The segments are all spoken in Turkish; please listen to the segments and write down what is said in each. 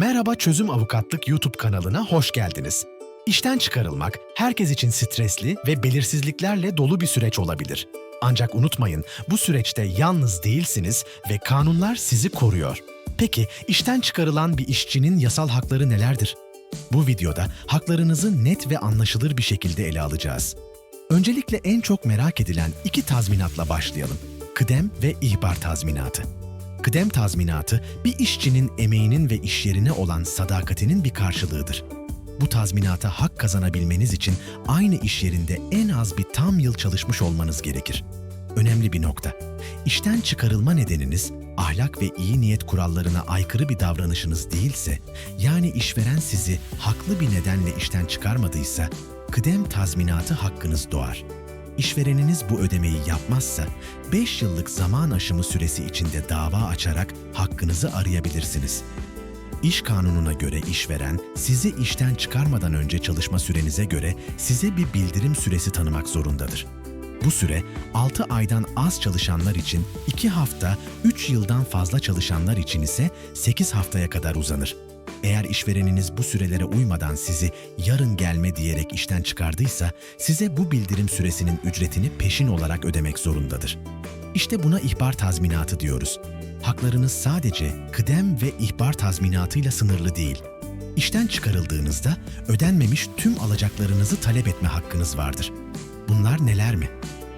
Merhaba Çözüm Avukatlık YouTube kanalına hoş geldiniz. İşten çıkarılmak herkes için stresli ve belirsizliklerle dolu bir süreç olabilir. Ancak unutmayın bu süreçte yalnız değilsiniz ve kanunlar sizi koruyor. Peki işten çıkarılan bir işçinin yasal hakları nelerdir? Bu videoda haklarınızı net ve anlaşılır bir şekilde ele alacağız. Öncelikle en çok merak edilen iki tazminatla başlayalım. Kıdem ve ihbar tazminatı. Kıdem tazminatı bir işçinin emeğinin ve iş yerine olan sadakatinin bir karşılığıdır. Bu tazminata hak kazanabilmeniz için aynı iş yerinde en az bir tam yıl çalışmış olmanız gerekir. Önemli bir nokta. İşten çıkarılma nedeniniz ahlak ve iyi niyet kurallarına aykırı bir davranışınız değilse, yani işveren sizi haklı bir nedenle işten çıkarmadıysa, kıdem tazminatı hakkınız doğar. İşvereniniz bu ödemeyi yapmazsa 5 yıllık zaman aşımı süresi içinde dava açarak hakkınızı arayabilirsiniz. İş kanununa göre işveren sizi işten çıkarmadan önce çalışma sürenize göre size bir bildirim süresi tanımak zorundadır. Bu süre 6 aydan az çalışanlar için 2 hafta, 3 yıldan fazla çalışanlar için ise 8 haftaya kadar uzanır. Eğer işvereniniz bu sürelere uymadan sizi yarın gelme diyerek işten çıkardıysa size bu bildirim süresinin ücretini peşin olarak ödemek zorundadır. İşte buna ihbar tazminatı diyoruz. Haklarınız sadece kıdem ve ihbar tazminatıyla sınırlı değil. İşten çıkarıldığınızda ödenmemiş tüm alacaklarınızı talep etme hakkınız vardır. Bunlar neler mi?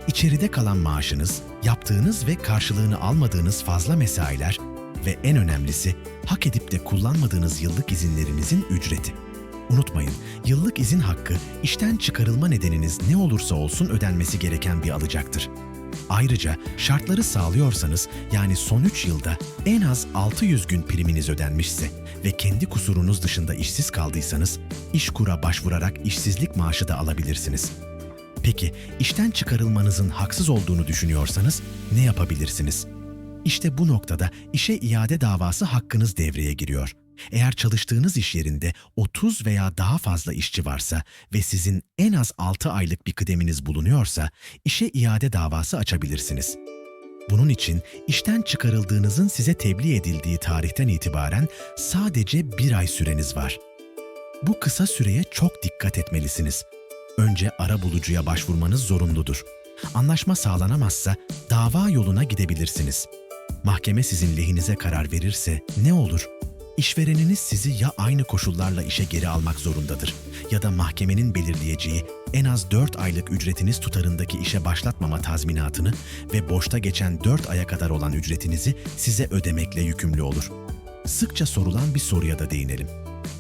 İçeride kalan maaşınız, yaptığınız ve karşılığını almadığınız fazla mesailer ve en önemlisi hak edip de kullanmadığınız yıllık izinlerinizin ücreti. Unutmayın, yıllık izin hakkı işten çıkarılma nedeniniz ne olursa olsun ödenmesi gereken bir alıcaktır. Ayrıca şartları sağlıyorsanız yani son 3 yılda en az 600 gün priminiz ödenmişse ve kendi kusurunuz dışında işsiz kaldıysanız İşkur'a başvurarak işsizlik maaşı da alabilirsiniz. Peki işten çıkarılmanızın haksız olduğunu düşünüyorsanız ne yapabilirsiniz? İşte bu noktada işe iade davası hakkınız devreye giriyor. Eğer çalıştığınız iş yerinde 30 veya daha fazla işçi varsa ve sizin en az 6 aylık bir kıdeminiz bulunuyorsa işe iade davası açabilirsiniz. Bunun için işten çıkarıldığınızın size tebliğ edildiği tarihten itibaren sadece bir ay süreniz var. Bu kısa süreye çok dikkat etmelisiniz. Önce ara bulucuya başvurmanız zorunludur. Anlaşma sağlanamazsa dava yoluna gidebilirsiniz. Mahkeme sizin lehinize karar verirse ne olur? İşvereniniz sizi ya aynı koşullarla işe geri almak zorundadır ya da mahkemenin belirleyeceği en az 4 aylık ücretiniz tutarındaki işe başlatmama tazminatını ve boşta geçen 4 aya kadar olan ücretinizi size ödemekle yükümlü olur. Sıkça sorulan bir soruya da değinelim.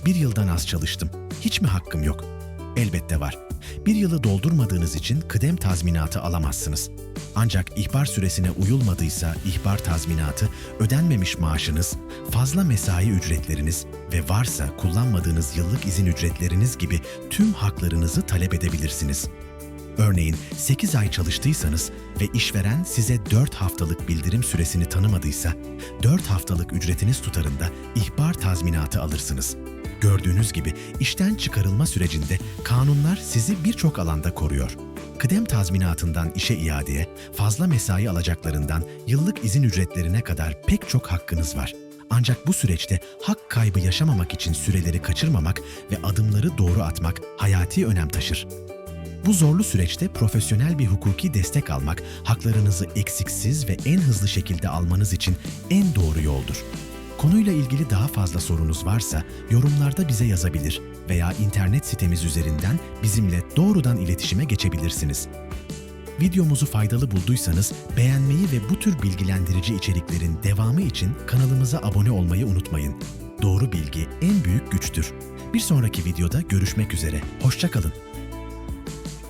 Bir yıldan az çalıştım. Hiç mi hakkım yok? Elbette var. Bir yılı doldurmadığınız için kıdem tazminatı alamazsınız. Ancak ihbar süresine uyulmadıysa ihbar tazminatı, ödenmemiş maaşınız, fazla mesai ücretleriniz ve varsa kullanmadığınız yıllık izin ücretleriniz gibi tüm haklarınızı talep edebilirsiniz. Örneğin 8 ay çalıştıysanız ve işveren size 4 haftalık bildirim süresini tanımadıysa, 4 haftalık ücretiniz tutarında ihbar tazminatı alırsınız. Gördüğünüz gibi işten çıkarılma sürecinde kanunlar sizi birçok alanda koruyor. Kıdem tazminatından işe iadeye, fazla mesai alacaklarından yıllık izin ücretlerine kadar pek çok hakkınız var. Ancak bu süreçte hak kaybı yaşamamak için süreleri kaçırmamak ve adımları doğru atmak hayati önem taşır. Bu zorlu süreçte profesyonel bir hukuki destek almak, haklarınızı eksiksiz ve en hızlı şekilde almanız için en doğru yoldur. Konuyla ilgili daha fazla sorunuz varsa yorumlarda bize yazabilir veya internet sitemiz üzerinden bizimle doğrudan iletişime geçebilirsiniz. Videomuzu faydalı bulduysanız beğenmeyi ve bu tür bilgilendirici içeriklerin devamı için kanalımıza abone olmayı unutmayın. Doğru bilgi en büyük güçtür. Bir sonraki videoda görüşmek üzere. Hoşçakalın.